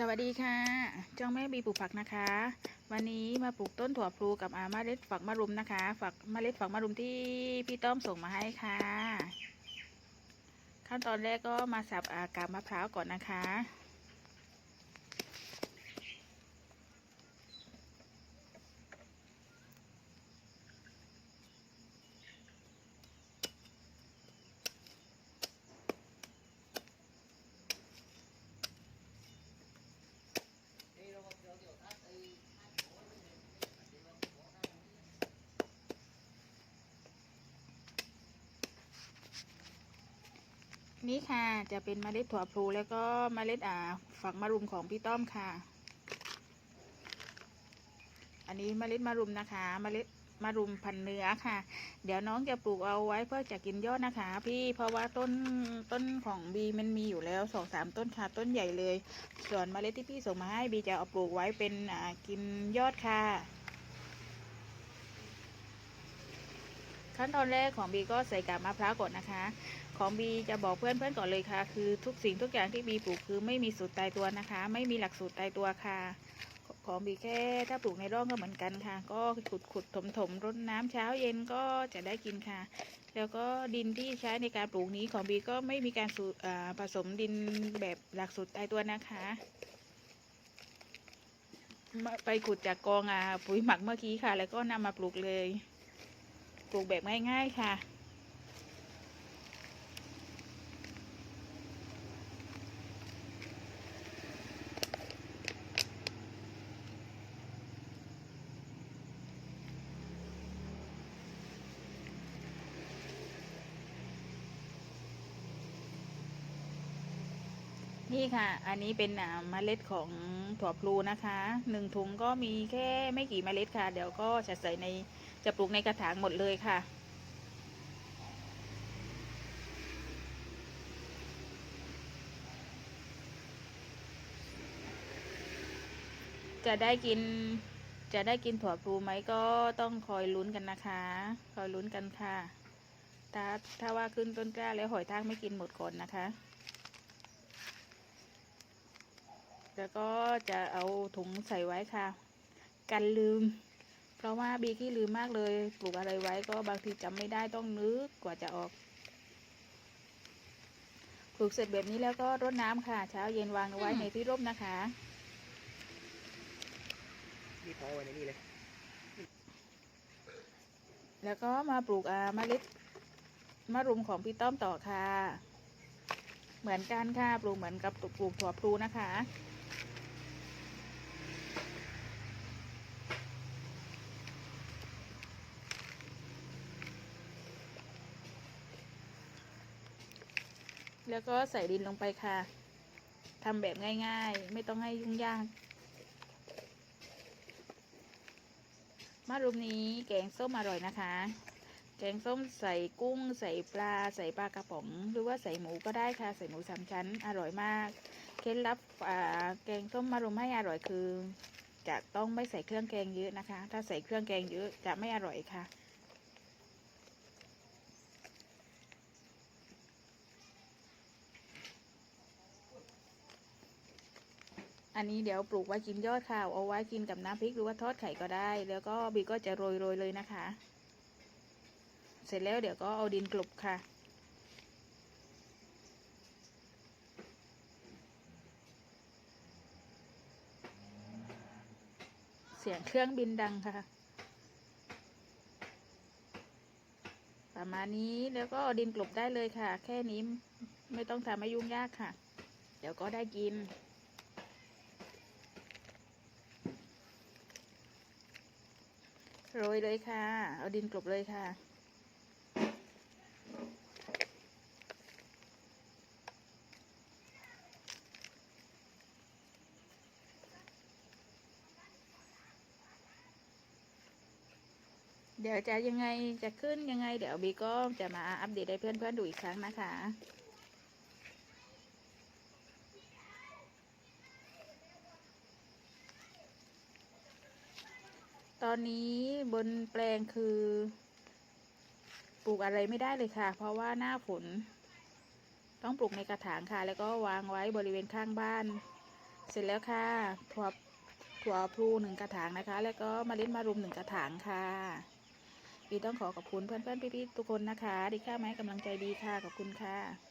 สวัสดีค่ะจ้องแม่บีปลูกผักนะคะ วันนี้มาปลูกต้นถั่วพลูกับอาเมล็ดฝักมะรุมนะคะฝักเมล็ดฝักมะรุมที่พี่ต้อมส่งมาให้ค่ะ ขั้นตอนแรกก็มาสับอากาบมะพร้าวก่อนนะคะ นี่ค่ะจะเป็นเมล็ดถั่วพลูแล้วก็เมล็ดอ่าฝักมะรุมของพี่ต้อมค่ะ อันนี้เมล็ดมะรุมนะคะ เมล็ดมะรุมพันเนื้อค่ะ เดี๋ยวน้องจะปลูกเอาไว้เพื่อจะกินยอดนะคะ พี่เพราะว่าต้นต้นของบีมันมีอยู่แล้วสองสามต้นค่ะต้นใหญ่เลย ส่วนเมล็ดที่พี่ส่งมาให้บีจะเอาปลูกไว้เป็นอ่ากินยอดค่ะขั้นตอนแรกของบีก็ใส่กาบมะพร้าวก่อนนะคะ ของบีจะบอกเพื่อนเพื่อนๆก่อนเลยค่ะ คือทุกสิ่งทุกอย่างที่บีปลูกคือไม่มีสูตรตายตัวนะคะ ไม่มีหลักสูตรตายตัวค่ะ ของบีแค่ถ้าปลูกในร่องก็เหมือนกันค่ะ ก็ขุดขุดถมถมรดน้ำเช้าเย็นก็จะได้กินค่ะ แล้วก็ดินที่ใช้ในการปลูกนี้ของบีก็ไม่มีการสูตรผสมดินแบบหลักสูตรตายตัวนะคะไปขุดจากกองอ่าปุ๋ยหมักเมื่อกี้ค่ะ แล้วก็นำมาปลูกเลย ปลูกแบบง่ายๆค่ะ นี่ค่ะ อันนี้เป็นเมล็ดของถั่วพลูนะคะหนึ่งถุงก็มีแค่ไม่กี่เมล็ดค่ะ เดี๋ยวก็จะใส่ในจะปลูกในกระถางหมดเลยค่ะจะได้กินจะได้กินถั่วพลูไหมก็ต้องคอยลุ้นกันนะคะ คอยลุ้นกันค่ะ ถ้าถ้าว่าขึ้นต้นกล้าแล้วหอยทากไม่กินหมดก่อนนะคะ แล้วก็จะเอาถุงใส่ไว้ค่ะ กันลืม เพราะว่าบีขี้ลืมมากเลยปลูกอะไรไว้ก็บางทีจำไม่ได้ต้องนึกกว่าจะออกปลูกเสร็จแบบนี้แล้วก็รดน้ำค่ะ เช้าเย็นวางเอาไว้ในที่ร่มนะคะนี่พอไว้ในนี่เลยแล้วก็มาปลูกอ่าเมล็ดมะรุมของพี่ต้อมต่อค่ะ เหมือนกันค่ะ ปลูกเหมือนกับปลูกถั่วพลูนะคะ แล้วก็ใส่ดินลงไปค่ะทำแบบง่ายๆ ไม่ต้องให้ยุ่งยากมะรุมนี้แกงส้มอร่อยนะคะ แกงส้มใส่กุ้ง ใส่ปลา ใส่ปลากระป๋องหรือว่าใส่หมูก็ได้ค่ะ ใส่หมูสามชั้นอร่อยมาก เคล็ดลับแกงส้มมะรุมให้อร่อยคือ จะต้องไม่ใส่เครื่องแกงเยอะนะคะ ถ้าใส่เครื่องแกงเยอะจะไม่อร่อยค่ะ อันนี้เดี๋ยวปลูกไว้กินยอดค่ะ เอาไว้กินกับน้ำพริกหรือว่าทอดไข่ก็ได้ แล้วก็บีก็จะโรยโรยๆเลยนะคะ เสร็จแล้วเดี๋ยวก็เอาดินกลบค่ะ เสียงเครื่องบินดังค่ะ ประมาณนี้แล้วก็เอาดินกลบได้เลยค่ะ แค่นี้ไม่ต้องทำให้ยุ่งยากค่ะ เดี๋ยวก็ได้กิน โรยเลยค่ะ เอาดินกลบเลยค่ะ เดี๋ยวจะยังไงจะขึ้นยังไง เดี๋ยวบีก็จะมาอัปเดตให้เพื่อนๆดูอีกครั้งนะคะ ตอนนี้บนแปลงคือ ปลูกอะไรไม่ได้เลยค่ะ เพราะว่าหน้าฝนต้องปลูกในกระถางค่ะ แล้วก็วางไว้บริเวณข้างบ้าน เสร็จแล้วค่ะ ถั่วถั่วพลูหนึ่งกระถางนะคะ แล้วก็มะเล็ดมารุมหนึ่งกระถางค่ะบีต้องขอขอบคุณเพื่อนๆพี่ๆทุกคนนะคะที่เข้ามาให้กำลังใจดีค่ะขอบคุณค่ะ